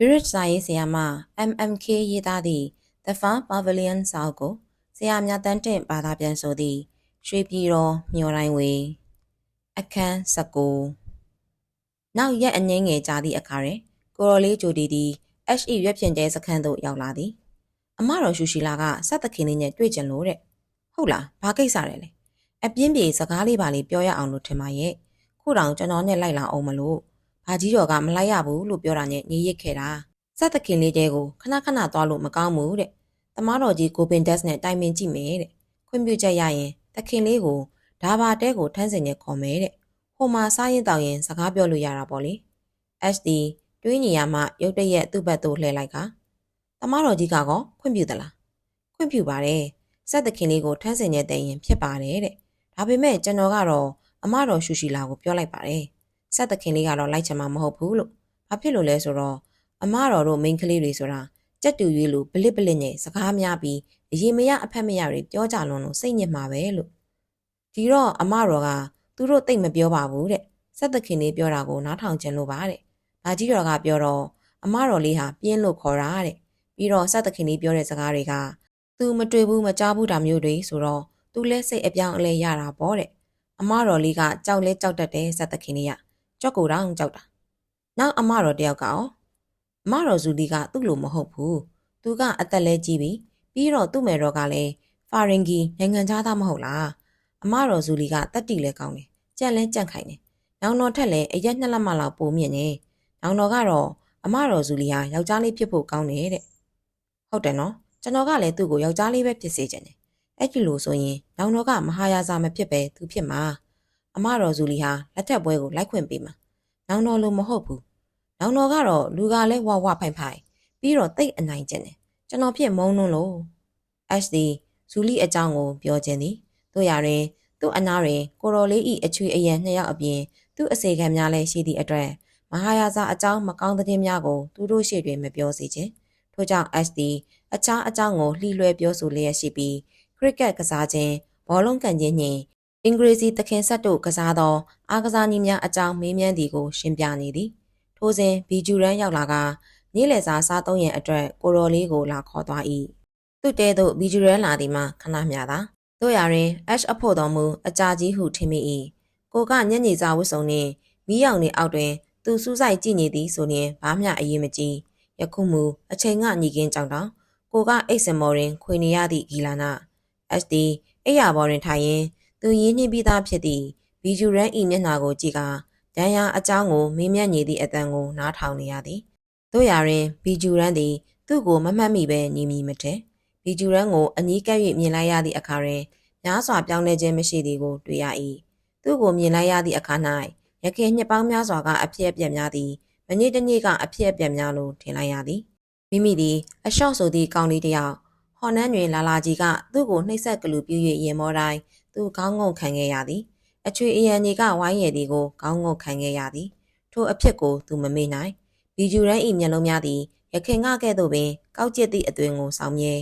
British စာရေးဆရာမ MMK ရေးသားသည့် The Far Pavilion စာအုပ်ကိုဆရာမြတ်တန်းတင့်ဘာသာပြန်ဆိုသည့်ရွှေပြည်တော်မျော်တိုင်းဝေအခန်း19နောက်ရက်အငိမ့်ငယ်ကြာသည့်အခါတွင်ကိုရော်လေးဂျိုဒီသည် HE ရွက်ဖြင့်ကျဲစခန်းသို့ရောက်လာသည်အမတော်ရှူရှီလာကစက်တခင်လေးနဲ့တွေ့ကြလို့တဲ့ဟုတ်လားဘာကိစ္စလဲလဲအပြင်းပြေစကားလေးပါလေးပြောရအောင်လို့ထင်ပါရဲ့ခုတောင်ကျွန်တော်နဲ့လိုက်လာအောင်မလို့ ဘာကြီးတော်ကမလိုက်ရဘူးလို့ပြောတာနဲ့ညရစ်ခဲ့တာစက်တခင်လေးတဲကိုခဏခဏသွားလို့မကောင်းဘူးတဲ့တမားတော်ကြီးကိုပင်ဒက်စ်နဲ့တိုင်ပင်ကြည့်မယ်တဲ့ခွင့်ပြုချက်ရရင်တခင်လေးကိုဒါဘာတဲကိုထန်းစင်နဲ့ခေါ်မယ်တဲ့ဟိုမှာစားရင်တောက်ရင်စကားပြောလို့ရတာပေါ့လေ HD တွေးညီရမှရုတ်တရက်သူ့ဘက်သို့လှည့်လိုက်ကတမားတော်ကြီးကကောခွင့်ပြုသလားခွင့်ပြုပါတယ်စက်တခင်လေးကိုထန်းစင်နဲ့တည်ရင်ဖြစ်ပါတယ်တဲ့ဒါပေမဲ့ကျွန်တော်ကတော့အမတော်ရှူရှီလာကိုပြောလိုက်ပါတယ် စက်တခင်လေးကတော့လိုက်ချင်မှာမဟုတ်ဘူးလို့ဘာဖြစ်လို့လဲဆိုတော့အမတော်တို့မိန်းကလေးတွေဆိုတာကြက်တူရွေးလို့ဘလစ်ဘလစ်နဲ့စကားများပြီးအရင်မရအဖက်မရတွေပြောကြလွန်းလို့စိတ်ညစ်မှာပဲလို့ဒီတော့အမတော်ကသူတို့တိတ်မပြောပါဘူးတဲ့စက်တခင်လေးပြောတာကိုနားထောင်ခြင်းလို့ပါတဲ့ဘာကြီးတော်ကပြောတော့အမတော်လေးဟာပြင်းလို့ခေါ်တာတဲ့ပြီးတော့စက်တခင်လေးပြောတဲ့စကားတွေကသူမတွေ့ဘူးမကြားဘူးတာမျိုးတွေဆိုတော့သူလဲစိတ်အပြောင်းအလဲရတာပေါ့တဲ့အမတော်လေးကကြောက်လဲကြောက်တတ်တယ်စက်တခင်လေးက ကြောက်ကိုတောင်ကြောက်တာနောက်အမတော်တယောက်ကရောအမတော်ဇူလီကသူ့လိုမဟုတ်ဘူးသူကအသက်လဲကြီးပြီပြီးတော့သူ့မယ်တော်ကလည်းဖာရင်ဂီနိုင်ငံသားမဟုတ်လားအမတော်ဇူလီကတက်တီလဲကောင်းတယ်ကြက်လဲကြက်ခိုင်တယ်နောင်တော်ထက်လဲအရက်နှစ်လက်မလောက်ပိုမြင့်နေနောင်တော်ကတော့အမတော်ဇူလီဟာယောက်ျားလေးဖြစ်ဖို့ကောင်းတယ်တဲ့ဟုတ်တယ်နော်ကျွန်တော်ကလည်းသူ့ကိုယောက်ျားလေးပဲဖြစ်စေချင်တယ်အဲ့ဒီလိုဆိုရင်နောင်တော်ကမဟာယာစာမဖြစ်ပဲသူဖြစ်မှာ အမတော်ဇူလီဟာလက်ထက်ပွဲကိုလိုက်ခွင့်ပေးမှာနောင်တော်လိုမဟုတ်ဘူးနောင်တော်ကတော့လူကလည်းဝဝဖိုင်ဖိုင်ပြီးတော့တိတ်အနိုင်ကျင်တယ်ကျွန်တော်ဖြစ်မုန်းလုံးလို့ HD ဇူလီအကြောင်းကိုပြောခြင်းသည်တို့ရရင်သူ့အနာတွင်ကိုရိုလေးဤအချွေအရန်နှစ်ယောက်အပြင်သူ့အစေခံများလည်းရှိသည့်အတွက်မဟာယာဇာအကြောင်းမကောင်းတဲ့များကိုသူတို့ရှေ့တွင်မပြောစေခြင်းထို့ကြောင့် SD အခြားအကြောင်းကိုလှီလွှဲပြောဆိုလျက်ရှိပြီးခရစ်ကက်ကစားခြင်းဘောလုံးကန်ခြင်းနှင့် အင်္ဂရိစီသခင်ဆက်တို့ကစားသောအားကစားနည်းများအကြောင်းမေးမြန်းသည်ကို ရှင်းပြနေသည်ထိုစဉ်ဘီဂျူရန်ရောက်လာကနေ့လယ်စာစားသုံးရန်အတွက်ကိုရော်လေးကိုလာခေါ်သွား၏သူ့တဲသို့ဘီဂျူရန်လာသည်မှာခဏမျှသာတို့ရရင် Ash အဖို့တော်မူအကြာကြီးဟုထင်မိ၏ကိုကညညစာဝတ်စုံနှင့်မီးရောင်နှင့်အောက်တွင် သူစူးစိုက်ကြည့်နေသည်ဆိုရင်ဘာမှအရေးမကြီးယခုမူအချိန်ကညီကင်းကြောင်တောင်ကိုကအိတ်စင်မော်ရင်ခွေနေရသည့်ဂီလာနာ SD အိယာဘော်တွင်ထိုင်ရင် သူရင်းနှီးပြီးသားဖြစ်သည့်ဘီဂျူရန်ဤမျက်နှာကိုကြည့်ကဒဏ်ရာအကြောင်းကိုမေးမြန်းနေသည့်အတန်ကိုနားထောင်နေရသည်တို့ရရင်ဘီဂျူရန်သည် သူ့ကိုမမှတ်မိပဲညီမီမထဲဘီဂျူရန်ကိုအနီးကပ်၍မြင်လိုက်ရသည့်အခါတွင်များစွာပြောင်းလဲခြင်းမရှိသည်ကိုတွေ့ရ၏သူ့ကိုမြင်လိုက်ရသည့်အခါ၌ရခင်နှစ်ပေါင်းများစွာကအဖြစ်အပျက်များသည်မနေ့တနေ့ကအဖြစ်အပျက်များလိုထင်လိုက်ရသည်မိမိသည်အလျှော့ဆိုသည့်ကောင်းလေးတစ်ယောက်ဟော်နန်းတွင်လာလာကြီးကသူ့ကိုနှိပ်စက်ကလူပြူ၍ရင်မောတိုင်း သူခေါင်းငုံခံခဲ့ရသည်အချွေအရန်ကြီးကဝိုင်းရည်သည်ကိုခေါင်းငုံခံခဲ့ရသည်ထိုအဖြစ်ကိုသူမမေ့နိုင်ဘီဂျူရန်၏မျက်လုံးများသည်ရခင်ကကဲ့သို့ပင်ကောက်ကျစ်သည့်အသွင်ကိုဆောင်မြဲ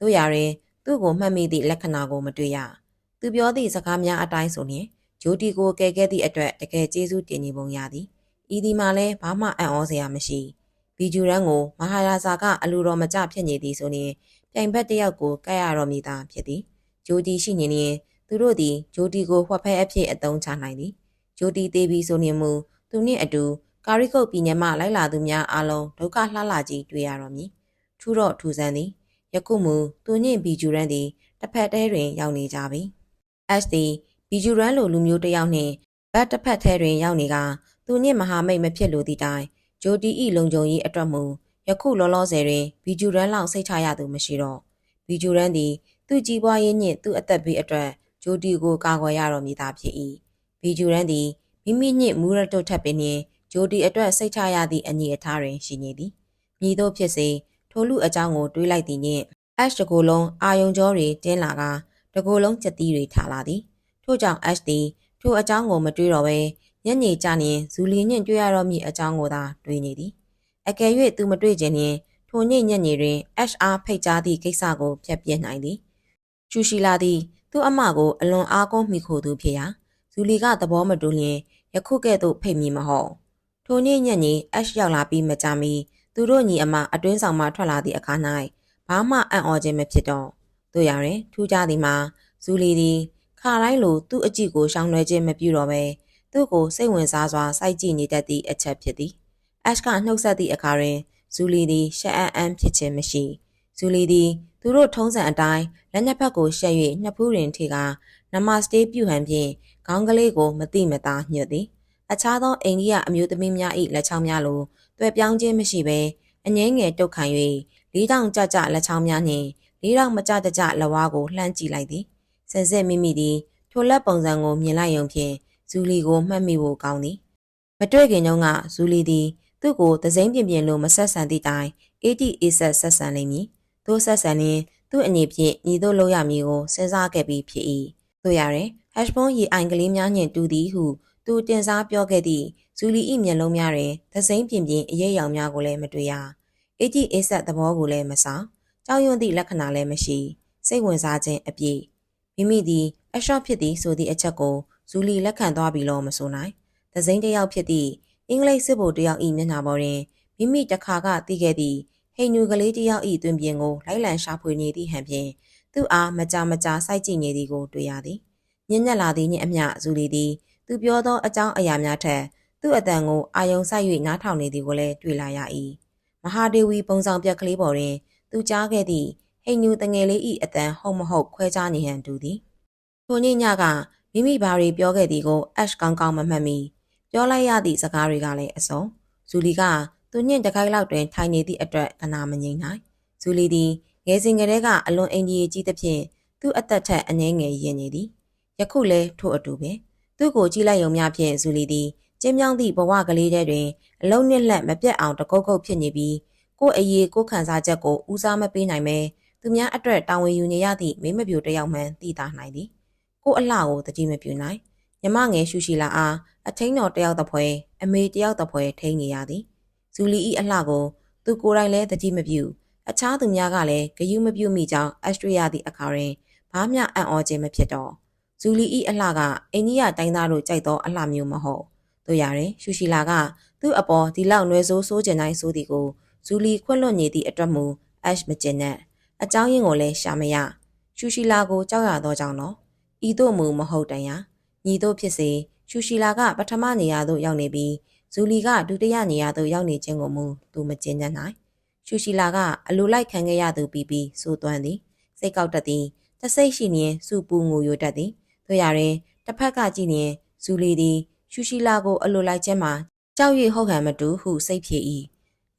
တို့ရာတွင်သူ့ကိုမှတ်မိသည့်လက္ခဏာကိုမတွေ့ရသူပြောသည့်စကားများအတိုင်းဆိုရင်ဂျိုတီကိုကဲခဲ့သည့်အတွက်တကယ်ကျေးဇူးတင်နေပုံရသည်ဤဒီမှာလည်းဘာမှအံ့ဩစရာမရှိဘီဂျူရန်ကိုမဟာရာဇာကအလူတော်မကျဖြစ်နေသည်ဆိုရင်ပြိုင်ဘက်တစ်ယောက်ကိုကဲ့ရတော်မူတာဖြစ်သည်ဂျိုတီရှိနေရင် သူတို့သည်ဂျိုတီကိုဝှက်ဖဲအဖြစ်အသုံးချနိုင်သည်ဂျိုတီသေးပြီးဆိုရင်မူသူနှင့်အတူကာရီကုတ်ပြည်နယ်မှလိုက်လာသူများအားလုံးဒုက္ခလှလှကြီးတွေ့ရတော်မူထူတော့ထူဆန်းသည်ယခုမူသူနှင့်ဘီဂျူရန်သည်တစ်ဖက်တဲတွင်ရောက်နေကြပြီ S သည်ဘီဂျူရန်လိုလူမျိုးတစ်ယောက်နှင့်ဘတ်တစ်ဖက်ထဲတွင်ရောက်နေကသူနှင့်မဟာမိတ်မဖြစ်လိုသည့်တိုင်ဂျိုတီဤလုံခြုံရေးအတွက်မူယခုလောလောဆယ်တွင်ဘီဂျူရန်လောက်စိတ်ချရသူမရှိတော့ဘီဂျူရန်သည်သူ့ကြီးပွားရေးနှင့်သူ့အသက်ဘေးအတွက် ဂျိုတီကိုကာကွယ်ရတော်မူတာဖြစ်၏ဘီဂျူရန်သည်မိမိနှင့်မူရတုတ်ထပ်ပင်နှင့်ဂျိုတီအတွက်စိတ်ချရသည့်အနေအထားတွင်ရှိနေသည်မြည်တို့ဖြစ်စေထိုလူအကြောင်းကိုတွေးလိုက်သည်နှင့်အက်ရှ်တကိုယ်လုံးအာယုံကြောတွေတင်းလာကတကိုယ်လုံးကြက်တီးတွေထားလာသည်ထို့ကြောင့်အက်ရှ်သည်ထိုအကြောင်းကိုမတွေးတော့ဘဲညနေကျရင်ဇူလီနှင့်တွေ့ရတော့မည့်အကြောင်းကိုသာတွေးနေသည်အကယ်၍သူမတွေ့ခြင်းနှင့်ထိုညညနေတွင် HR ဖိတ်ကြားသည့်ကိစ္စကိုဖျက်ပြနိုင်သည်ကျူရှိလာသည် သူ့အမကိုအလွန်အားကိုးမိခိုသူဖြစ်ရာဇူလီကသဘောမတူလျင်ယခုကဲ့သို့ဖိတ်မိမဟုတ်ထိုနေ့ညနေ Ash ရောက်လာပြီးမကြမီသူတို့ညီအမအတွင်းဆောင်မှထွက်လာသည့်အခါ၌ဘာမှအံ့ဩခြင်းမဖြစ်တော့တို့ရရင်ထူးခြားသည်မှာဇူလီသည်ခါတိုင်းလိုသူ့အကြည့်ကိုရှောင်လွှဲခြင်းမပြုတော့ဘဲသူ့ကိုစိတ်ဝင်စားစွာစိုက်ကြည့်နေတတ်သည့်အချက်ဖြစ်သည်အက်ရှ်ကနှုတ်ဆက်သည့်အခါတွင်ဇူလီသည်ရှက်အံ့အံ့ဖြစ်ခြင်းမရှိဇူလီသည် သူတို့ထုံးစံအတိုင်းလက်နှစ်ဖက်ကိုရှက်၍နှစ်ဖူးတွင်ထေကနမစတေးပြုဟန်ဖြင့်ခေါင်းကလေးကိုမတိမသားညှို့သည်အခြားသောအိန္ဒိယအမျိုးသမီးများ၏လက်ချောင်းများလိုတွေ့ပြောင်းခြင်းမရှိဘဲအငင်းငယ်တုတ်ခံ၍လေးတောင်ကြကြလက်ချောင်းများနှင့်လေးတောင်မကြတကြလက်ဝါးကိုလှမ်းကြည့်လိုက်သည်စင်စစ်မိမိသည်ထိုလက်ပုံစံကိုမြင်လိုက်ရုံဖြင့်ဇူလီကိုမှတ်မိဖို့ကောင်းသည်မတွေ့ခင်တုန်းကဇူလီသည်သူ့ကိုသစိမ့်ပြင်းပြင်းလိုမဆက်ဆံသည့်တိုင်အေတီအေဆက်ဆက်ဆံလိမ့်မည် သို့ဆက်ဆံရင်သူ့အနေဖြင့်ညီတို့လောက်ရမည်ကိုစဉ်းစားခဲ့ပြီးဖြစ်၏တို့ရရင် hash bone ရေအိုင်ကလေးများနှင့်တူသည်ဟုသူတင်စားပြောခဲ့သည့်ဇူလီ၏မျက်လုံးများတွင်သစိမ့်ပြင်းပြင်းအရေးရောင်များကိုလည်းမတွေ့ရအေတီအေဆက်သဘောကိုလည်းမဆောင်ကြောက်ရွံ့သည့်လက္ခဏာလည်းမရှိစိတ်ဝင်စားခြင်းအပြည့်မိမိသည်အရှော့ဖြစ်သည်ဆိုသည့်အချက်ကိုဇူလီလက်ခံသွားပြီလို့မဆိုနိုင်သစိမ့်တစ်ယောက်ဖြစ်သည့်အင်္ဂလိပ်စစ်ဗိုလ်တစ်ယောက်၏မျက်နှာပေါ်တွင်မိမိတခါကသိခဲ့သည့် ဟိန်နူကလေးတစ်ယောက်၏တွင်ပြင်ကိုလိုက်လံရှာဖွေနေသည့်ဟန်ဖြင့်သူ့အားမကြာမကြာစိုက်ကြည့်နေသည်ကိုတွေ့ရသည်ညဉ့်ညက်လာသည်နှင့်အမျှဇူလီသည်သူပြောသောအကြောင်းအရာများထက်သူ့အတန်ကိုအာယုံဆိုင်၍နားထောင်နေသည်ကိုလည်းတွေ့လာရ၏မဟာဒေဝီပုံဆောင်ပြက်ကလေးပေါ်တွင်သူကြားခဲ့သည့်ဟိန်နူတငယ်လေး၏အတန်ဟုတ်မဟုတ်ခွဲခြားနေဟန်တူသည်ထိုညညကမိမိဘာတွေပြောခဲ့သည်ကိုအက်ရှ်ကောင်းကောင်းမမှတ်မိပြောလိုက်ရသည့်စကားတွေကလည်းအစုံဇူလီက သူညင့်တခိုက်လောက်တွင်ထိုင်နေသည့်အတွက်ကနာမငိမ့်နိုင်ဇူလီသည်ငယ်စဉ်ကတည်းကအလွန်အင်ကြီးကြီးသဖြင့်သူ့အသက်ထက်အငယ်ငယ်ရင်နေသည်ယခုလည်းထို့အတူပင်သူ့ကိုကြည့်လိုက်ရုံများဖြင့်ဇူလီသည်ကျင်းမြောင်းသည့်ဘဝကလေးတွင်အလုံးနှစ်လက်မပြတ်အောင်တကုတ်ကုတ်ဖြစ်နေပြီးကို့အရေးကိုခံစားချက်ကိုဦးစားမပေးနိုင်ပဲသူများအတွက်တာဝန်ယူနေရသည့်မိမပြိုတယောက်မှန်သိတာနိုင်သည်ကို့အလှကိုတတိမပြူနိုင်ညမငယ်ရှူရှိလာအားအထင်းတော်တယောက်တပွဲအမေတယောက်တပွဲထိန်းနေရသည် ဇူလီ၏အလှကိုသူကိုယ်တိုင်လည်းတတိမပြူအခြားသူများကလည်းဂယုမပြုမိကြောင်းအက်စထရီးယားသည့်အခါတွင်ဘာမျှအံ့ဩခြင်းမဖြစ်တော့ဇူလီ၏အလှကအိန္ဒိယတိုင်းသားတို့ကြိုက်သောအလှမျိုးမဟုတ်တို့ရရင်ရှူရှိလာကသူ့အပေါ်ဒီလောက်နှွယ်ဆိုးဆိုးကျင်တိုင်းဆိုသည်ကိုဇူလီခွင့်လွတ်နေသည့်အတွက်မူအက်ရှ်မကျင်နဲ့အကြောင်းရင်းကိုလည်းရှာမရရှူရှိလာကိုကြောက်ရသောကြောင့်တော့ဤသို့မူမဟုတ်တန်ရာညီတို့ဖြစ်စေရှူရှိလာကပထမနေရာသို့ရောက်နေပြီး ဇူလီကဒုတိယနေရာသို့ရောက်နေခြင်းကိုမူသူမကျင်ညံ့နိုင်ရှူရှိလာကအလိုလိုက်ခံခဲ့ရသူပြီးပြီးစိုးသွမ်းသည်စိတ်ကောက်တတ်သည်တစိတ်ရှိနေစူပူငိုယိုတတ်သည်တို့ရရင်တစ်ဖက်ကကြည့်နေဇူလီသည်ရှူရှိလာကိုအလိုလိုက်ခြင်းမှာကြောက်ရွံ့ဟုတ်ဟန်မတူဟုစိတ်ဖြစ်၏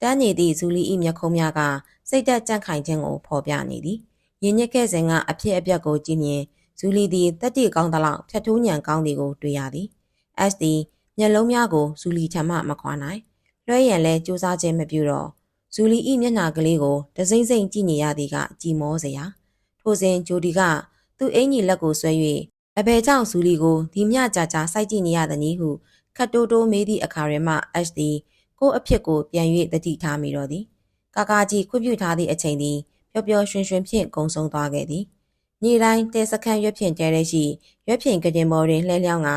တန်းနေသည့်ဇူလီ၏မျက်ခုံးများကစိတ်သက်ကြန့်ခိုင်ခြင်းကိုဖော်ပြနေသည်ရင်ညစ်ခဲ့စဉ်ကအဖြစ်အပျက်ကိုကြည့်မြင်ဇူလီသည်တက်တီကောင်းသလောက်ဖြတ်ထိုးညံကောင်းသည်ကိုတွေ့ရသည်။ S သည် မျက်လုံးများကိုဇူလီထံမှမခွာနိုင်။လွှဲရန်လဲစူးစမ်းခြင်းမပြုတော့ဇူလီ၏မျက်နှာကလေးကိုတစိမ့်စိမ့်ကြည့်နေရသည်ကကြည်မောစရာ။ထိုစဉ်ဂျိုဒီကသူ့အင်ကြီးလက်ကိုဆွဲ၍အဘယ်ကြောင့်ဇူလီကိုဒီမျှကြာကြာစိုက်ကြည့်နေရသနည်းဟုခတ်တိုးတိုးမေးသည့်အခါတွင်မှ H သည်ကို့အဖြစ်ကိုပြန်၍တတိထားမိတော့သည်။ကာကာကြီးခွင့်ပြုထားသည့်အချိန်သည်ပျော်ပျော်ရွှင်ရွှင်ဖြင့်ကုံဆုံးသွားခဲ့သည်။နေ့တိုင်းတဲစခန်းရွက်ဖြင့်တဲရဲရှိရွက်ဖြင့်ကတင်ပေါ်တွင်လှဲလျောင်းက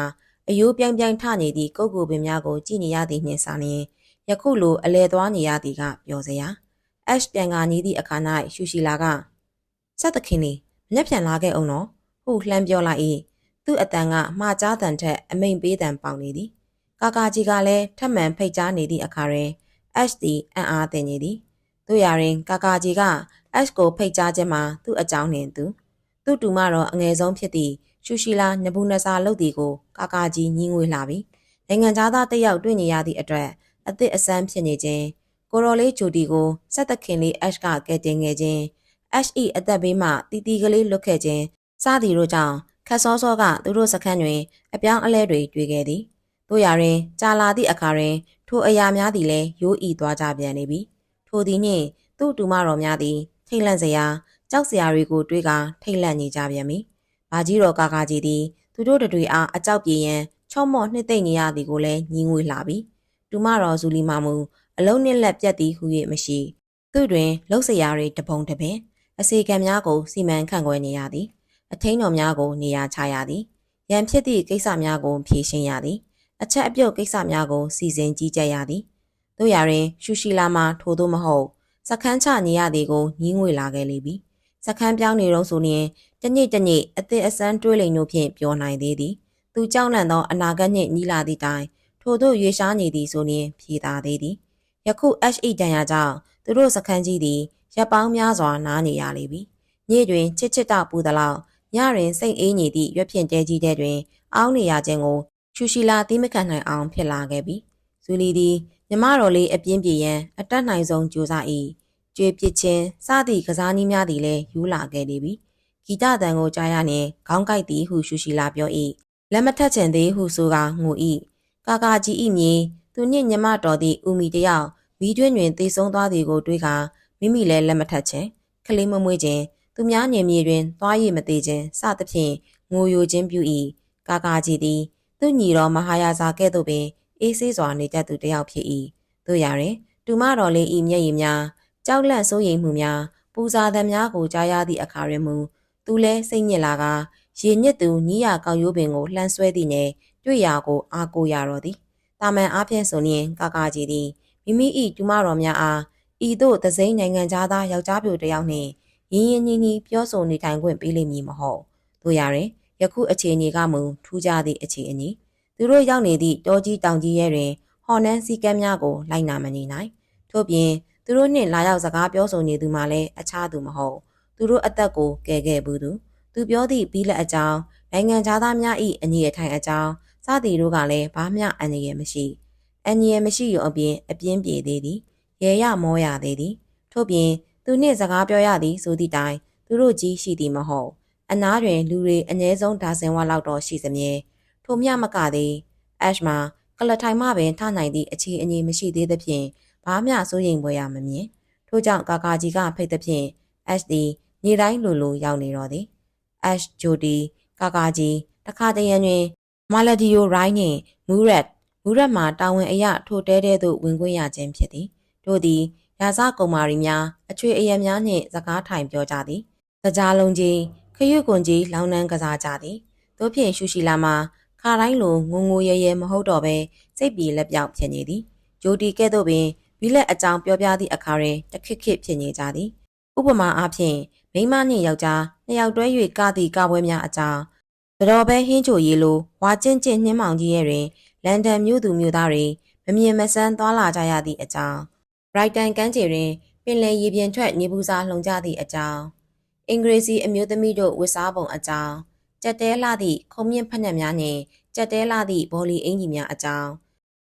အယိုးပြိုင်ပြိုင်ထနေသည့်ကုတ်ကူပင်များကိုကြည့်နေရသည်နှင့်စာလျင်ယခုလိုအလဲသွားနေရသည်ကပျော်စရာ။ H ပြန်ကာညီးသည့်အခါ၌ရှူရှိလာကဆက်သခင်လေးမနေ့ပြန်လာခဲ့အောင်နော်ဟုလှမ်းပြောလိုက်၏သူ့အတန်ကမှားကြားတန်ထက်အမိန်ပေးတန်ပေါင်နေသည်ကာကာကြီးကလည်းထပ်မံဖိတ်ကြားနေသည့်အခါတွင် H သည်အံ့အားသင့်နေသည်တို့ရရင်ကာကာကြီးက H ကိုဖိတ်ကြားခြင်းမှာသူ့အကြောင်းနှင့်သူသူ့တူမတော်အငယ်ဆုံးဖြစ်သည့် ရှူရှိလာနဘူးနစာလုပ်သည်ကိုကာကာကြီးညင်းငွေလာပြီးနိုင်ငံသားတစ်ယောက်တွေ့နေရသည့်အတွက်အသစ်အဆန်းဖြစ်နေခြင်းကိုရော်လေးဂျိုဒီကိုဆက်သခင်လေး H ကကဲတင်ခဲ့ခြင်း H ၏အသက်ဘေးမှတီတီကလေးလွတ်ခဲ့ခြင်းစသည်တို့ကြောင့်ခတ်စောစောကသူတို့စခန်းတွင်အပြောင်းအလဲတွေတွေ့ခဲ့သည်တို့ရရင်ကြာလာသည့်အခါတွင်ထိုအရာများသည်လည်းရိုးဤသွားကြပြန်နေပြီထိုသည်နှင့်သူ့တူမတော်များသည်ထိတ်လန့်စရာကြောက်စရာတွေကိုတွေးကာထိတ်လန့်နေကြပြန်ပြီ။ ဘာကြီးတော်ကာကာကြီးသည်သူတို့တွေအားအကြောက်ပြေးရန်ချော့မော့နှစ်သိမ့်နေရသည်ကိုလည်းညီငွေလာပြီ။တူမတော်ဇူလီမာမူအလုံးနှစ်လက်ပြက်သည်ဟု၍မရှိ။သူ့တွင်လှုပ်စရာတွေတပုံတပင်အစီကံများကိုစီမံခန့်ခွဲနေရသည်။အထင်းတော်များကိုနေရာချရသည်။ရန်ဖြစ်သည့်ကိစ္စများကိုဖြေရှင်းရသည်။အချက်အပြုတ်ကိစ္စများကိုစီစဉ်ကြီးကြပ်ရသည်တို့ရရင်ရှူရှိလာမှာထို့သို့မဟုတ်စခန်းချနေရသည်ကိုညီးငွေလာခဲ့လေပြီ စခန်းပြောင်းနေတော့ဆိုရင်တညစ်တညစ်အသစ်အစမ်းတွေးလိမ်တို့ဖြင့်ပြောနိုင်သေးသည်သူကြောက်လန့်သောအနာဂတ်နှင့်ညီလာသည့်တိုင်ထို့သို့ရွေရှားနေသည်ဆိုရင်ဖြေသာသေးသည်ယခု HE တန်ရာကြောင့်သူတို့စခန်းကြီးသည်ရပ်ပေါင်းများစွာနားနေရလေပြီညစ်တွင်ချစ်ချစ်တပူသလောက်ညတွင်စိတ်အေးနေသည့်ရွက်ဖြင့်တဲကြီးတဲ့တွင် အောင်းနေရခြင်းကိုရှူရှိလာသိမခံနိုင်အောင်ဖြစ်လာခဲ့ပြီဇူလီသည်မြမတော်လေးအပြင်းပြေရန်အတက်နိုင်ဆုံးကြိုးစား၏ ကျွေးပစ်ခြင်းစသည့်ကစားနည်းများသည်လည်းယူလာခဲ့နေပြီဂီတတန်ကိုကြားရနှင့်ခေါင်းကိုက်သည်ဟုရှူရှိလာပြော၏လက်မထက်ချင်သေးဟုဆိုကငို၏ကာကာကြီး၏မြေသူနှင့်ညမတော်သည့်ဦးမီတယောက်မီးတွင်းတွင်သေဆုံးသွားသည်ကိုတွေးကမိမိလည်းလက်မထက်ချင်ကလေးမမွေးခြင်းသူများညင်မြေတွင်သွားရည်မသေးခြင်းစသဖြင့်ငိုယိုခြင်းပြု၏ကာကာကြီးသည်သူညီတော်မဟာယာဇာကဲ့သို့ပင်အေးဆေးစွာနေတတ်သူတစ်ယောက်ဖြစ်၏တို့ရရင်တူမတော်လေး၏မျက်ရည်များ ကြောက်လန့်စိုးရိမ်မှုများပူဇာသံများကိုကြားရသည့်အခါတွင်မူသူလဲစိတ်ညစ်လာကရေညစ်သူညီးရကောက်ရိုးပင်ကိုလှမ်းဆွဲသည်နှင့်တွေ့ရာကိုအားကိုရတော်သည်တာမန်အားဖြင့်ဆိုရင်ကာကာကြီးသည်မိမိ၏တူမတော်များအားဤသို့သစိမ်းနိုင်ငံသားသားယောက်ျားပြိုတစ်ယောက်နှင့်ရင်းရင်းနှီးနှီးပြောဆိုနေထိုင်ခွင့်ပေးလိမ့်မည်မဟုတ်တို့ရရင်ယခုအခြေအနေကမူထူးခြားသည့်အခြေအနေသူတို့ရောက်နေသည့်တောကြီးတောင်ကြီးရဲတွင်ဟော်နန်းစည်းကမ်းများကိုလိုက်နာမနေနိုင်ထို့ပြင် သူတို့နှင့်လာရောက်စကားပြောဆိုနေသူမှလည်းအခြားသူမဟုတ်သူတို့အသက်ကိုကယ်ခဲ့ဘူးသူသူပြောသည့်ပြီးလက်အကြောင်းနိုင်ငံသားများ၏အညီအထိုင်အကြောင်းစသည်တို့ကလည်းဘာမျှအန္တရာယ်မရှိအန္တရာယ်မရှိရုံအပြင်အပြင်းပြေသေးသည်ရေရမောရသေးသည်ထို့ပြင်သူနှင့်စကားပြောရသည်ဆိုသည့်တိုင်သူတို့ကြီးရှိသည်မဟုတ်အနားတွင်လူတွေအ ਨੇ ဆုံးဒါဇင်ဝလောက်တော့ရှိစမြဲထိုမြမကသည်အက်ရှ်မှာကလထိုင်မှပင်ထနိုင်သည့်အခြေအနေမရှိသေးသဖြင့် ဘာမျှစိုးရိမ်ပွဲရမမြင်ထို့ကြောင့်ကာကာကြီးကဖိတ်သဖြင့်အက်ရှ်သည်နေတိုင်းလိုလိုရောက်နေတော့သည်အက်ရှ်ဂျိုဒီကာကာကြီးတခါတရံတွင်မာလဒီယိုရိုင်းနှင့်မူရက်မူရက်မှာတာဝန်အရထိုတဲတဲသို့ဝင်ခွင့်ရခြင်းဖြစ်သည်တို့သည်ရာဇကုံမာရီများအချွေအယံများနှင့်စကားထိုင်ပြောကြသည်စကြားလုံးကြီးခရွကွန်ကြီးလောင်နှန်းကစားကြသည်တို့ဖြင့်ရှူရှိလာမှာခါတိုင်းလိုငုံငိုရဲရဲမဟုတ်တော့ဘဲစိတ်ပြေလက်ပြောက်ဖြစ်နေသည်ဂျိုတီကဲ့သို့ပင် ဘီလက်အကြောင်းပြောပြသည့်အခါတွင်တခစ်ခစ်ဖြစ်နေကြသည်ဥပမာအားဖြင့်မိန်းမနှင့်ယောက်ျားနှစ်ယောက်တွဲ၍ကသည့်ကပွဲများအကြောင်းတော်ပဲဟင်းချိုရီလိုဝါကျင့်ကျင့်နှင်းမောင်ကြီးရဲ့တွင်လန်ဒန်မြို့သူမြို့သားတွေမမြင်မဆန်းသွားလာကြရသည့်အကြောင်းဘရိုက်တန်ကမ်းခြေတွင်ပင်လယ်ရေပြင်ထွက်နေပူစာလှုံကြသည့်အကြောင်းအင်္ဂရိစီအမျိုးသမီးတို့ဝတ်စားပုံအကြောင်းကြက်တဲလှသည့်ခုံမြင့်ဖက်နှက်များနှင့်ကြက်တဲလှသည့်ဘောလီအင်ကြီးများအကြောင်း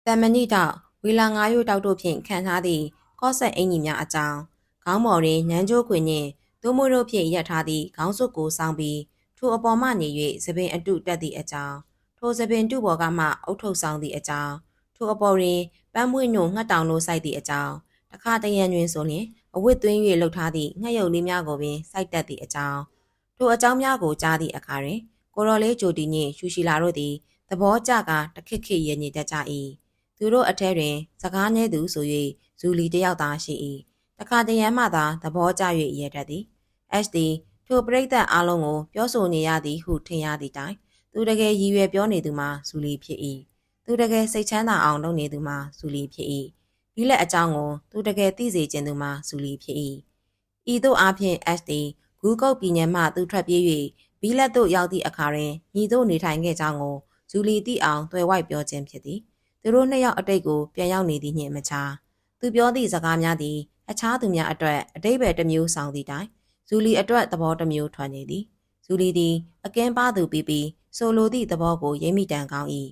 တမဏိတောက် ဝီလာငါးရိုးတောက်တို့ဖြင့်ခံထားသည့်ကော့ဆက်အင်ကြီးများအကြောင်းခေါင်းပေါ်တွင်နန်းကျိုးခွေနှင့်သို့မဟုတ်ဖြင့်ရက်ထားသည့်ခေါင်းစွပ်ကိုစောင်းပြီးထိုအပေါ်မှနေ၍သပင်အတုတက်သည့်အကြောင်းထိုသပင်တုပေါ်ကမှအုတ်ထုတ်ဆောင်သည့်အကြောင်းထိုအပေါ်တွင်ပန်းမွေးနှုံငှက်တောင်တို့စိုက်သည့်အကြောင်းတခါတရံတွင်ဆိုလျှင်အဝတ်သွင်း၍လှုပ်ထားသည့်ငှက်ရုပ်လေးများကိုပင်စိုက်တတ်သည့်အကြောင်းထိုအကြောင်းများကိုကြားသည့်အခါတွင်ကိုရော်လေးဂျိုတီနှင့်ရှူရှိလာတို့သည်သဘောကျကတခစ်ခစ်ရည်ညစ်တတ်ကြ၏ သူတို့အထဲတွင် စကားနည်းသူဆို၍ဇူလီတယောက်သာရှိ၏တခါတရံမှသာသဘောကျ၍ရတတ်သည် H သည်ထိုပရိသတ်အားလုံးကိုပြောဆိုနေရသည်ဟုထင်ရသည့်တိုင်သူတကယ်ရည်ရွယ်ပြောနေသူမှာဇူလီဖြစ်၏သူတကယ်စိတ်ချမ်းသာအောင်လုပ်နေသူမှာဇူလီဖြစ်၏ဒီလက်အကြောင်းကိုသူတကယ်သိစေခြင်းသူမှာဇူလီဖြစ်၏ဤသို့အားဖြင့် H သည်ဂူကုတ်ပြည်နယ်မှသူထွက်ပြေး၍ဘီလက်သို့ရောက်သည့်အခါတွင်ညီတို့နေထိုင်ခဲ့ကြောင်းကိုဇူလီသိအောင်တွေ့ဝိုက်ပြောခြင်းဖြစ်သည် သူတို့နှစ်ယောက်အတိတ်ကိုပြန်ရောက်နေသည်နှင့်မချာသူပြောသည့်စကားများသည်အခြားသူများအတွက်အတိတ်ပဲတစ်မျိုးဆောင်သည့်တိုင်ဇူလီအတွက်သဘောတစ်မျိုးထွက်နေသည်ဇူလီသည်အကင်းပါသူပြီးပြီးဆိုလိုသည့်သဘောကိုရိပ်မိတန်ကောင်း၏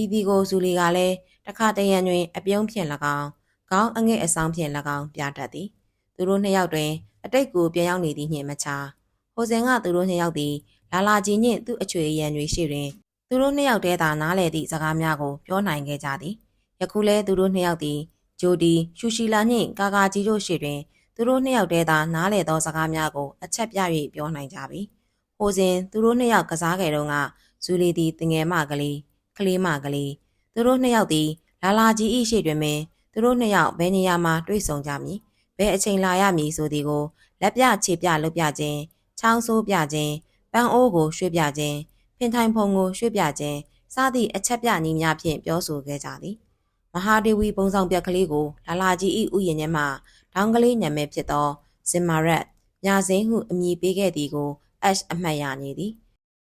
ဤဒီကိုဇူလီကလည်းတခါတရံတွင် အပြုံးဖြင့်၎င်းခေါင်းအငဲ့အဆောင်ဖြင့်၎င်းပြတတ်သည်သူတို့နှစ်ယောက်တွင်အတိတ်ကိုပြန်ရောက်နေသည်နှင့်မချာဟိုစင်ကသူတို့နှစ်ယောက်သည်လာလာကြီးနှင့်သူ့အချွေရန်တွေရှိတွင် သူတို့နှစ်ယောက်တည်းသာနားလည်သည့်စကားများကိုပြောနိုင်ခဲ့ကြသည်ယခုလဲသူတို့နှစ်ယောက်သည်ဂျိုဒီရှူရှီလာနှင့်ကာကာကြီးတို့ရှိတွင်သူတို့နှစ်ယောက်တည်းသာနားလည်သောစကားများကိုအချက်ပြ၍ပြောနိုင်ကြပြီ။ဟိုစဉ်သူတို့နှစ်ယောက်ကစားခဲ့တော့ကဇူလီသည်တငယ်မကလေးကလေးမကလေးသူတို့နှစ်ယောက်သည်လာလာကြီး၏ရှိတွင်ပင်သူတို့နှစ်ယောက်ဘယ်နေရာမှာတွေ့ဆုံကြမည်ဘယ်အချိန်လာရမည်ဆိုသည်ကိုလက်ပြခြေပြလုပ်ပြခြင်းချောင်းဆိုးပြခြင်းပန်းအိုးကိုရွှေ့ပြခြင်း ဖင်ထိုင်ဖုံကိုရွှေ့ပြခြင်းစသည့်အချက်ပြနည်းများဖြင့်ပြောဆိုခဲ့ကြသည်မဟာဒေဝီပုံဆောင်ပြက်ကလေးကိုလာလာကြီးဤဥယျာဉ်ထဲမှဒေါင်းကလေးနာမည်ဖြစ်သောဇင်မာရက်ညာစင်းဟုအမည်ပေးခဲ့သည်ကို Ash အမှတ်ရနေသည်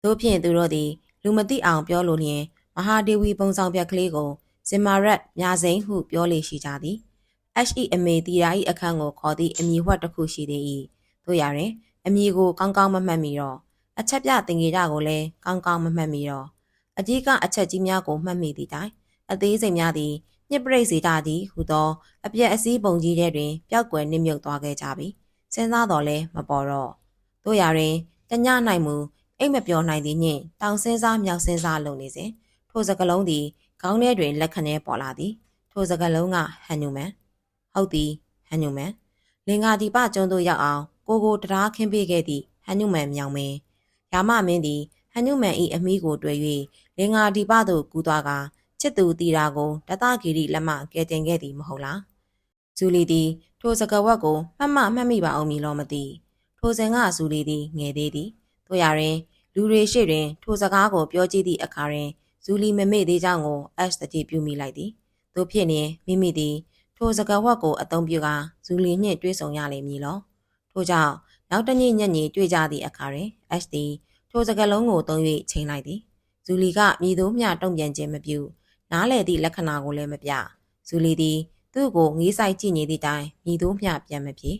တို့ဖြင့်သူတို့သည် လူမသိအောင်ပြောလိုလျင်မဟာဒေဝီပုံဆောင်ပြက်ကလေးကိုဇင်မာရက်ညာစင်းဟုပြောလေရှိကြသည် Ash ၏အမေတီရာ၏အခန်းကိုခေါ်သည့်အမည်ဝှက်တစ်ခုရှိသေး၏တို့ရရင်အမည်ကိုကောင်းကောင်းမမှတ်မိတော့ အချက်ပြတင်ကြီးကြကိုလည်းကောင်းကောင်းမမှတ်မိတော့အကြီးကအချက်ကြီးများကိုမှတ်မိသည့်တိုင်အသေးစိတ်များသည်ညစ်ပရိတ်စေကြသည်ဟူသောအပြက်အစည်းပုံကြီးထဲတွင်ပျောက်ကွယ်နစ်မြုပ်သွားခဲ့ကြပြီစဉ်းစားတော့လဲမပေါ်တော့တို့ရရင်တညနိုင်မူအိတ်မပြောနိုင်သည်နှင့်တောင်စင်းစားမြောက်စင်းစားလုံနေစဉ်ထိုစကလုံးသည်ခေါင်းထဲတွင်လက်ခဏဲပေါ်လာသည်ထိုစကလုံးကဟန်နူမန်ဟုတ်သည်ဟန်နူမန်လင်္ကာဒီပကျွန်းသို့ရောက်အောင်ကိုကိုတရားခင်းပေးခဲ့သည့်ဟန်နူမန်မြောင်မင်း ရာမမင်းသည်ဟန်နူမန်၏အမိကိုတွေ့၍လင်္ကာဒီပသို့ကူးသွားကချစ်သူတီတာကိုတတဂီရီလက်မကဲတင်ခဲ့သည်မဟုတ်လားဇူလီသည်ထိုစကဝက်ကိုမှတ်မှမှတ်မိပါအောင်မည်လို့မသိထိုစဉ်ကဇူလီသည်ငယ်သေးသည်တို့ရရင်လူတွေရှိတွင်ထိုစကားကိုပြောကြည့်သည့်အခါတွင်ဇူလီမမေ့သေးကြောင်းကိုအက်စ်တတိပြုမိလိုက်သည်တို့ဖြစ်နေမိမိသည်ထိုစကားဝက်ကိုအသုံးပြုကာဇူလီနှင့်တွေ့ဆုံရလိမ့်မည်လောထို့ကြောင့် နောက်တနေ့ညနေတွေ့ကြသည့်အခါတွင်အက်စ်သည်ထိုစကားလုံးကိုသုံး၍ချိန်လိုက်သည်ဇူလီကမြည်သို့မျှတုံ့ပြန်ခြင်းမပြုနားလေသည့်လက္ခဏာကိုလည်းမပြဇူလီသည်သူ့ကိုငေးဆိုင်ကြည့်နေသည့်တိုင်မြည်သို့မျှပြန်မပြေ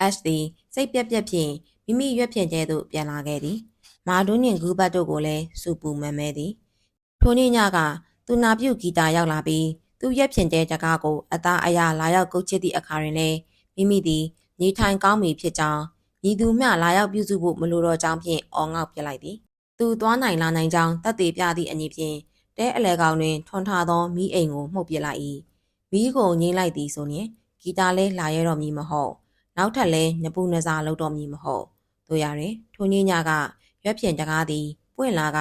အက်စ်သည်စိတ်ပြက်ပြက်ဖြင့်မိမိရွက်ဖြင့်ကျဲသို့ပြန်လာခဲ့သည်မာဒွန်းနှင့်ဂူဘတ်တို့ကိုလည်းစူပူမမဲသည်ထိုနေ့ညကသူနာပြုတ်ဂီတာရောက်လာပြီးသူရက်ဖြင့်ကျဲတကားကိုအသားအရာလာရောက်ကုတ်ချစ်သည့်အခါတွင်လည်းမိမိသည်နေထိုင်ကောင်းပြီဖြစ်ကြောင်း ညီသူမျှလာရောက်ပြုစုဖို့မလိုတော့ကြောင်းဖြင့်အော်ငေါက်ပြလိုက်သည်သူသွားနိုင်လာနိုင်ကြောင်းတက်သေးပြသည့်အညီဖြင့်တဲအလဲကောင်တွင်ထွန်ထားသောမိအိမ်ကိုမှုတ်ပစ်လိုက်၏မိကိုငိမ့်လိုက်သည်ဆိုရင်ဂီတာလဲလာရတော့မည်မဟုတ်နောက်ထပ်လဲနပူနစားလုပ်တော့မည်မဟုတ်တို့ရရင်ထိုညညကရွက်ဖြင့်တကားသည်ပွင့်လာက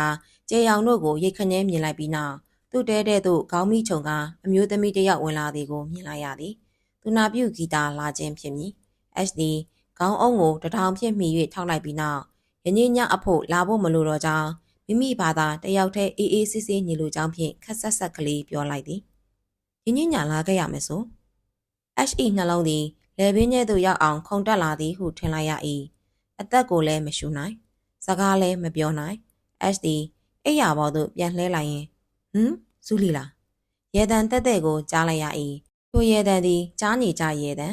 ကျေရောင်တို့ကိုရိတ်ခနဲမြင်လိုက်ပြီးနောက်သူ့တဲတဲ့သို့ခေါင်းမိချုံကအမျိုးသမီးတစ်ယောက်ဝင်လာသည်ကိုမြင်လိုက်ရသည်သူနာပြုဂီတာလာခြင်းဖြစ်မည် HD ခေါင်းအုံးကိုတထောင်ဖြင့်မှီ၍ထောက်လိုက်ပြီးနောက်ယနေ့ညအဖို့လာဖို့မလိုတော့ကြောင်းမိမိဘာသာတယောက်တည်းအေးအေးဆေးဆေးညီလိုကြောင်းဖြင့်ခက်ဆက်ဆက်ကလေးပြောလိုက်သည်ယနေ့ညလာခဲ့ရမယ်ဆို HE နှလုံးသည်လေပင်ကျဲ့သို့ရောက်အောင်ခုန်တက်လာသည်ဟုထင်လိုက်ရ၏အသက်ကိုလည်းမရှူနိုင် စကားလည်းမပြောနိုင် HD အိယာဘော်သို့ပြန်လှဲလိုက်ရင်ဟမ်ဇူလီလားရေတံတက်တဲ့ကိုကြားလိုက်ရ၏ထိုရေတံသည်ကြားနေကြရေတံ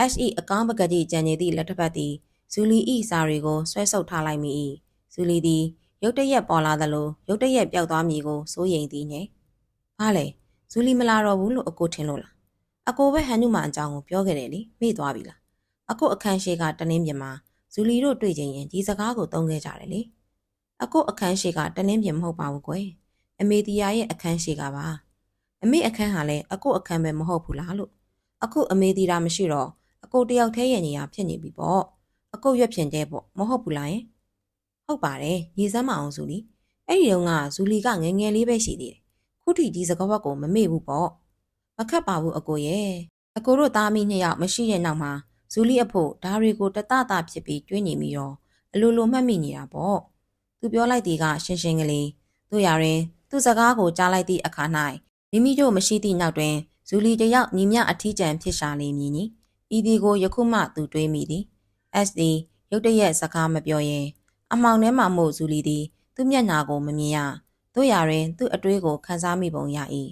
HE အကောင်းပကတိကြံနေသည့်လက်တစ်ဖက်သည်ဇူလီ၏စာတွေကိုဆွဲဆုပ်ထားလိုက်မိ၏ဇူလီသည်ရုတ်တရက်ပေါ်လာသလိုရုတ်တရက်ပျောက်သွားမည်ကိုစိုးရိမ်သည်ည။ဘာလဲဇူလီမလာတော့ဘူးလို့အကိုထင်လို့လား။အကိုပဲဟန်နုမအကြောင်းကိုပြောခဲ့တယ်လေမေ့သွားပြီလား။အကိုအခန်းရှိကတနင်းပြင်မှာဇူလီတို့တွေ့ကြရင်ဒီစကားကိုသုံးခဲ့ကြတယ်လေ။အကိုအခန်းရှိကတနင်းပြင်မဟုတ်ပါဘူးကွယ်။အမေတီယာရဲ့အခန်းရှိကပါ။အမေအခန်းဟာလည်းအကိုအခန်းပဲမဟုတ်ဘူးလားလို့။အခုအမေတီတာမရှိတော့ အကိုတယောက်တည်းရဲ့နေရာဖြစ်နေပြီပေါ့။အကိုရွက်ဖြင်တဲ့ပေါ့မဟုတ်ဘူးလားယင်။ဟုတ်ပါတယ်ညီစမ်းမအောင်စုလီအဲ့ဒီတုန်းကဇူလီကငယ်ငယ်လေးပဲရှိသေးတယ်ခုထိဒီစကားဝတ်ကိုမမေ့ဘူးပေါ့မခက်ပါဘူးအကိုရဲ့အကိုတို့သားမိနှစ်ယောက်မရှိတဲ့နောက်မှာဇူလီအဖို့ဓာတွေကိုတတတာဖြစ်ပြီးတွေးနေပြီးတော့အလိုလိုမှတ်မိနေတာပေါ့သူပြောလိုက်သည်ကရှင်းရှင်းကလေးတို့ရရင်သူစကားကိုကြားလိုက်သည့်အခါ၌မိမိတို့မရှိသည့်နောက်တွင်ဇူလီတယောက်ညီမြအထီးကျန်ဖြစ်ရှာနေမည်နီ ဤဒီကိုယခုမှသူတွေးမိသည် SD ရုတ်တရက်စကားမပြောရင် အမောင်ထဲမှာမို့ဇူလီသည်သူ့မျက်နှာကိုမမြင်ရတို့ရရင်သူ့အတွေးကိုခန်းစားမိပုံရ၏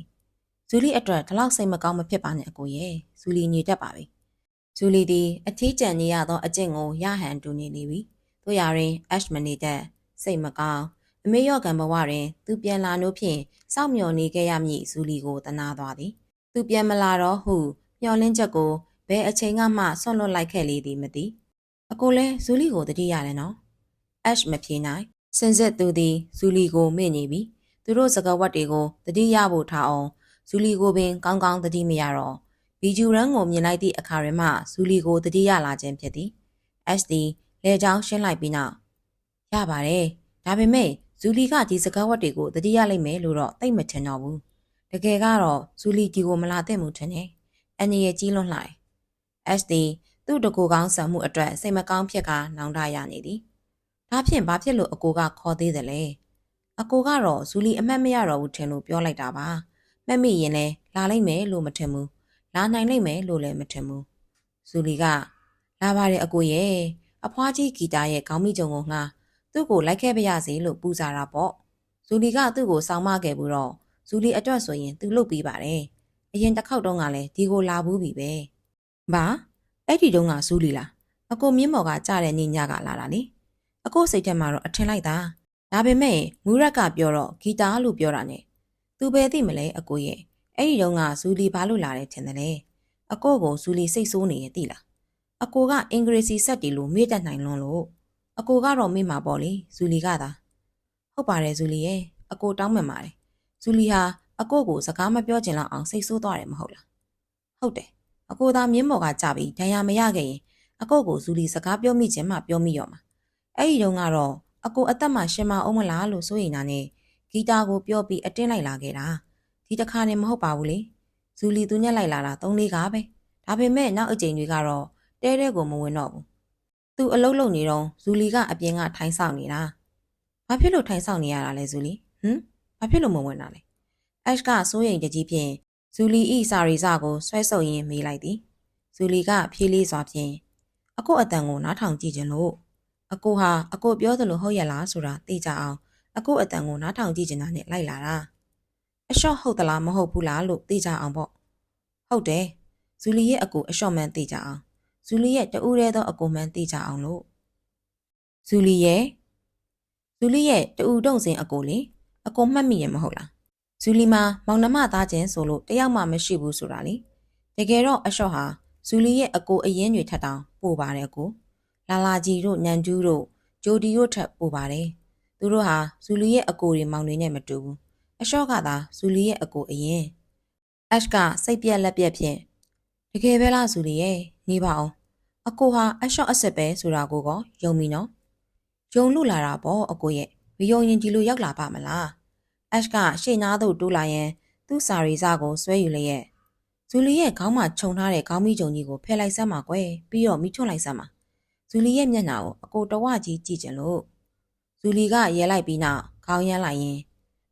ဇူလီအတွက်ဒီလောက်စိတ်မကောင်းမဖြစ်ပါနဲ့အကိုရဲ့ဇူလီညစ်တတ်ပါပြီဇူလီသည်အထီးကျန်နေရသောအကျင့်ကိုရဟန်တူနေနေပြီတို့ရရင် ash မနေတတ်စိတ်မကောင်းအမေရော့ကံဘဝတွင် သူပြန်လာနိုးဖြင့်စောင့်မျှော်နေခဲ့ရမည့်ဇူလီကိုတနာသွားသည် သူပြန်မလာတော့ဟုမျှော်လင့်ချက်ကို ဘယ်အချိန်ကမှဆွန့်လွတ်လိုက်ခဲ့လေသည်မသိအကိုလဲဇူလီကိုတတိရတယ်နော် Ash မဖြေနိုင်စင်စစ်သူသည်ဇူလီကိုမေ့နေပြီသူတို့စကားဝတ်တွေကိုတတိယဖို့ထားအောင်ဇူလီကိုပင်ကောင်းကောင်းတတိမရတော့ဘီဂျူရန်ကိုမြင်လိုက်သည့်အခါရမှဇူလီကိုတတိယလာခြင်းဖြစ်သည် Ash သည်လေချောင်းရှင်းလိုက်ပြီးနောက်ရပါတယ်ဒါပေမဲ့ဇူလီကဒီစကားဝတ်တွေကိုတတိယလိုက်မယ်လို့တော့သိမထင်တော့ဘူးတကယ်ကတော့ဇူလီဒီကိုမလာသင့်မှုထင်တယ်အန်နီရဲ့ကြီးလွန်လှိုင် Ash သည်သူ့တကူကောင်းဆံမှုအတွက်စိတ်မကောင်းဖြစ်ကနောင်တရနေသည်ဒါဖြင့်ဘာဖြစ်လို့အကိုကခေါ်သေးတယ်လဲအကိုကတော့ဇူလီအမှတ်မရတော့ဘူးထင်လို့ပြောလိုက်တာပါမှတ်မိရင်လဲလာလိုက်မယ်လို့မထင်ဘူးလာနိုင်လိမ့်မယ်လို့လည်းမထင်ဘူးဇူလီကလာပါတယ်အကိုရဲ့အဖွားကြီးဂီတာရဲ့ခေါင်းမိကြုံကိုငှားသူ့ကိုလိုက်ခဲ့ပါရစေလို့ပူဇာတာပေါ့ဇူလီကသူ့ကိုစောင်းမခဲ့ဘူးတော့ဇူလီအတွက်ဆိုရင်သူလှုပ်ပြီးပါတယ်အရင်တစ်ခေါက်တုန်းကလည်းဒီကိုလာဘူးပြီပဲ ဘာအဲ့ဒီတုန်းကဇူလီလားအကိုမြင်းမော်ကကြားတဲ့နေ့ညကလာတာလေအကိုစိတ်ထဲမှာတော့အထင်လိုက်တာဒါပေမဲ့မူရက်ကပြောတော့ဂီတာလို့ပြောတာ ਨੇ သူပဲသိမလဲအကိုရဲ့အဲ့ဒီတုန်းကဇူလီဘာလို့လာတယ်ထင်တယ်လဲအကိုကိုဇူလီစိတ်ဆိုးနေရဲ့သိလားအကိုကအင်္ဂရိစီဆက်တီလို့မေ့တတ်နိုင်လွန်းလို့အကိုကတော့မေ့မှာပေါ့လေဇူလီကသာဟုတ်ပါတယ်ဇူလီရဲ့အကိုတောင်းပန်ပါတယ်ဇူလီဟာအကိုကိုစကားမပြောချင်တော့အောင်စိတ်ဆိုးသွားတယ်မဟုတ်လားဟုတ်တယ် အကိုသာမြင်းမော်ကကြပြီးဒဏ်ရာမရခဲ့ရင်အကိုကိုဇူလီစကားပြောမိခြင်းမှပြောမိရောမှာအဲ့ဒီတုန်းကတော့အကိုအသက်မှရှင်မအောင်မလားလို့စိုးရိမ်တာနဲ့ဂီတာကိုပြောပြီးအတင်းလိုက်လာခဲ့တာဒီတစ်ခါနဲ့မဟုတ်ပါဘူးလေဇူလီသူညက်လိုက်လာတာ၃လေးကားပဲဒါပေမဲ့နောက်အကြိမ်တွေကတော့တဲတဲကိုမဝင်တော့ဘူးသူအလုံးလုံးနေတော့ဇူလီကအပြင်ကထိုင်းဆောင်နေတာဘာဖြစ်လို့ထိုင်းဆောင်နေရတာလဲဇူလီဟမ်ဘာဖြစ်လို့မဝင်တာလဲအက်ရှ်ကစိုးရိမ်တကြီးဖြင့် ဇူလီဤစာရီစာကိုဆွဲဆုပ်ရင်းမေးလိုက်သည်ဇူလီကဖြေးလေးစွာဖြင့်အကိုအတန်ကိုနားထောင်ကြည့်ခြင်းလို့အကိုဟာအကိုပြောသလိုဟုတ်ရလားဆိုတာသိကြအောင်အကိုအတန်ကိုနားထောင်ကြည့်ချင်တာနဲ့လိုက်လာတာအလျှော့ဟုတ်သလားမဟုတ်ဘူးလားလို့သိကြအောင်ပေါ့ဟုတ်တယ်ဇူလီရဲ့အကိုအလျှော့မှန်းသိကြအောင်ဇူလီရဲ့တူးရဲသောအကိုမှန်းသိကြအောင်လို့ဇူလီရဲ့ဇူလီရဲ့တူးတုံစင်အကိုလေအကိုမှတ်မိရင်မဟုတ်လား ဇူလီမှာမောင်နှမသားချင်းဆိုလို့တယောက်မှမရှိဘူးဆိုတာလေတကယ်တော့အလျှော့ဟာဇူလီရဲ့အကိုအရင်တွေထက်တောင်ပိုပါတယ်အကိုလာလာကြီးတို့ညန်ကျူးတို့ဂျိုဒီတို့ထက်ပိုပါတယ်သူတို့ဟာဇူလီရဲ့အကိုတွေမောင်တွေနဲ့မတူဘူးအလျှော့ကသာဇူလီရဲ့အကိုအရင်အက်ရှ်ကစိတ်ပြက်လက်ပြက်ဖြင့်တကယ်ပဲလားဇူလီရဲ့နေပါအောင်အကိုဟာအလျှော့အစ်စ်ပဲဆိုတာကိုကောယုံပြီနော်ယုံလို့လာတာပေါ့အကိုရဲ့မယုံရင်ဒီလိုရောက်လာပါမလား အက်ရှ်ကရှေ့နားသို့တိုးလာရင်သူ့စာရီစာကိုဆွဲယူလျက်ဇူလီရဲ့ခေါင်းမှာခြုံထားတဲ့ခေါင်းမီးကြုံကြီးကိုဖယ်လိုက်စမ်းပါကွယ်ပြီးတော့မိချွတ်လိုက်စမ်းပါဇူလီရဲ့မျက်နှာကိုအကိုတဝကြီးကြည့်ကြလို့ဇူလီကရဲလိုက်ပြီးနောက်ခေါင်းရမ်းလိုက်ရင်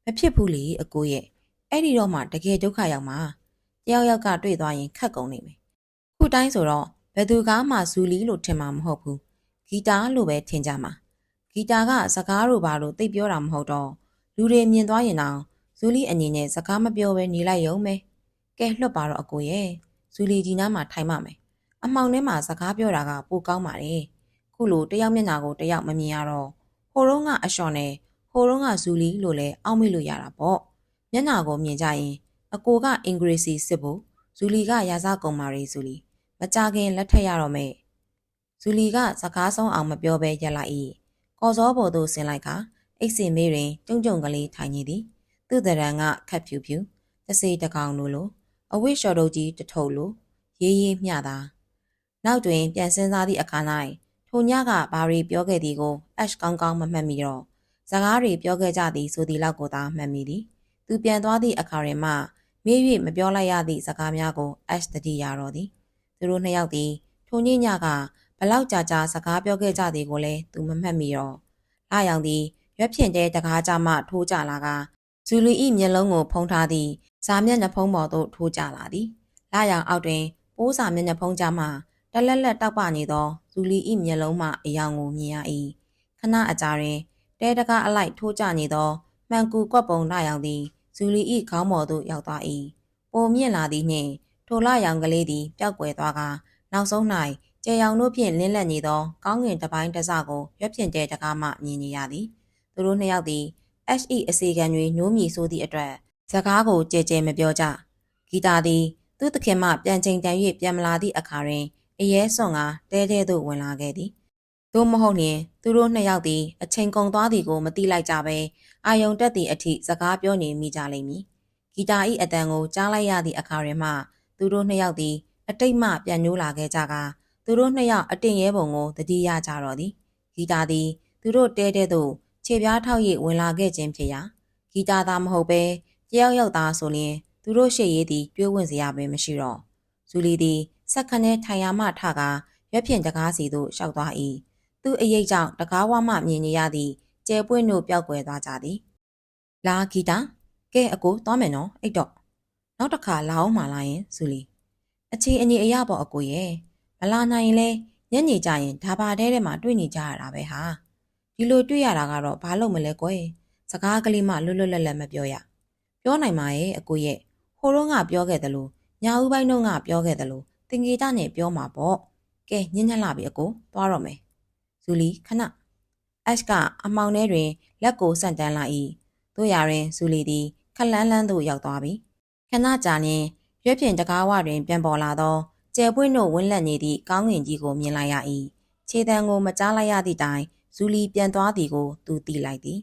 မဖြစ်ဘူးလေအကိုရဲ့အဲ့ဒီတော့မှတကယ်ဒုက္ခရောက်မှာတယောက်ယောက်ကတွေ့သွားရင်ခက်ကုန်နေမယ်ခုတိုင်းဆိုတော့ဘယ်သူကမှဇူလီလို့ထင်မှာမဟုတ်ဘူးဂီတာလို့ပဲထင်ကြမှာဂီတာကစကားလိုပါလို့သိပ်ပြောတာမဟုတ်တော့ လူတွေမြင်သွားရင်တော့ဇူလီအနေနဲ့စကားမပြောဘဲနေလိုက်ရုံပဲကဲလွတ်ပါတော့အကိုရဲ့ဇူလီဒီနားမှာထိုင်မှမယ်အမှောင်ထဲမှာစကားပြောတာကပိုကောင်းပါတယ်ခုလိုတယောက်မျက်နှာကိုတယောက်မမြင်ရတော့ဟိုတုန်းကအရှော့နဲ့ဟိုတုန်းကဇူလီလို့လည်းအောက်မေ့လို့ရတာပေါ့မျက်နှာကိုမြင်ကြရင်အကိုကအင်္ဂရိစီစစ်ဖို့ဇူလီကရာဇကုံမာရီဇူလီမကြခင်လက်ထက်ရတော့မယ်ဇူလီကစကားဆုံးအောင်မပြောဘဲရက်လိုက်၏ကော်စောပေါ်သို့ဆင်းလိုက်က အိတ်စင်မေးတွင်ကျုံကျုံကလေးထိုင်နေသည်သူ့တရံကခတ်ဖြူဖြူတစေတကောင်လိုလိုအဝိရှော်တို့ကြီးတထုပ်လိုရေးရေးမျှတာနောက်တွင်ပြန်စင်းစားသည့်အခါ၌ထိုညကဘာရီပြောခဲ့သည်ကိုအက်ရှ်ကောင်းကောင်းမမှတ်မိတော့စကားတွေပြောခဲ့ကြသည်ဆိုသည်လောက်ကိုသာမှတ်မိသည်သူပြန်သွားသည့်အခါတွင်မှမေး၍မပြောလိုက်ရသည့်စကားများကိုအက်ရှ်တတိရတော့သည်သူတို့နှစ်ယောက်သည်ထိုညညကဘလောက်ကြာကြာစကားပြောခဲ့ကြသည်ကိုလည်းသူမမှတ်မိတော့လာရောင်သည် ရွက်ဖြင့်တဲတကားကြမှထိုးကြလာကဇူလီ၏မျက်လုံးကိုဖုံးထားသည့်ဇာမျက်နှာဖုံးပေါ်သို့ထိုးကြလာသည်လာရောင်အောက်တွင်ပိုးစာမျက်နှာဖုံးကြမှတလက်လက်တောက်ပနေသောဇူလီ၏မျက်လုံးမှအယောင်ကိုမြင်ရ၏ခဏအကြာတွင်တဲတကားအလိုက်ထိုးကြနေသောမှန်ကူကွက်ပုံလာရောင်သည်ဇူလီ၏ခေါင်းပေါ်သို့ရောက်သွား၏ပိုမြင့်လာသည်နှင့်ထိုလာရောင်ကလေးသည်ပျောက်ကွယ်သွားကနောက်ဆုံး၌ကျေရောင်တို့ဖြင့်လင်းလက်နေသောကောင်းကင်တစ်ပိုင်းတစ်စကိုရွက်ဖြင့်တဲတကားမှမြင်နေရသည် သူတို့နှစ်ယောက်သည် HE အစီကံတွေညိုးမြည်ဆိုသည့်အတွက်စကားကိုကြဲကြဲမပြောကြဂီတာသည်သူ့သခင်မှပြန်ချိန်တန်၍ပြန်မလာသည့်အခါတွင်အရဲစွန်ကတဲတဲသို့ဝင်လာခဲ့သည်သို့မဟုတ်လျှင်သူတို့နှစ်ယောက်သည်အချိန်ကုန်သွားသည်ကိုမသိလိုက်ကြဘဲအာယုံတက်သည့်အထိစကားပြောနေမိကြလိမ့်မည်ဂီတာ၏အတန်ကိုကြားလိုက်ရသည့်အခါတွင်မှသူတို့နှစ်ယောက်သည်အတိတ်မှပြန်ညိုးလာခဲ့ကြကာသူတို့နှစ်ယောက်အတင်ရဲပုံကိုတတိယကြတော့သည်ဂီတာသည်သူတို့တဲတဲသို့ ခြေပြားထောက်၍ဝင်လာခဲ့ခြင်းဖြစ်ရာဂီတာသာမဟုတ်ပဲတယောက်ယောက်သားဆိုရင်သူတို့ရှေ့ရေးသည်တွေးဝင်စရာပဲမရှိတော့ဇူလီသည်စက္ကနဲ့ထိုင်ရမှထကာရွက်ဖြင့်တကားစီသို့ရှောက်သွား၏သူအရေးကြောင့်တကားဝမှမြင်နေရသည့်ကျဲပွင့်တို့ပျောက်ကွယ်သွားကြသည်လာဂီတာကဲအကိုသွားမယ်နော်အိတ်တော့နောက်တစ်ခါလာအောင်မှလာရင်ဇူလီအချီအညီအရပေါ်အကိုရဲ့မလာနိုင်ရင်လဲညညကြရင်ဒါပါတဲထဲမှာတွေ့နေကြရတာပဲဟာ ဒီလိုတွေ့ရတာကတော့ဘာလို့မလဲကွယ်စကားကလေးမှလွတ်လွတ်လပ်လပ်မပြောရပြောနိုင်ပါရဲ့အကိုရဲ့ဟိုတော့ကပြောခဲ့တယ်လို့ညာဦးပိုင်းတော့ကပြောခဲ့တယ်လို့တင်ကြီးတနဲ့ပြောမှာပေါ့ကဲညညက်လာပြီအကိုသွားတော့မယ်ဇူလီခဏအက်ကအမောင်ထဲတွင်လက်ကိုဆန့်တန်းလိုက်၏တို့ရရင်ဇူလီသည်ခလန်းလန်းသို့ရောက်သွားပြီခဏကြာလျင်ရွက်ပြင်တကားဝတွင်ပြန်ပေါ်လာသောကျယ်ပွင့်တို့ဝင်းလက်နေသည့်ကောင်းငင်ကြီးကိုမြင်လိုက်ရ၏ခြေတံကိုမကြားလိုက်ရသည့်တိုင် ဇူလီပြန်သွားသည်ကိုသူသိလိုက်သည်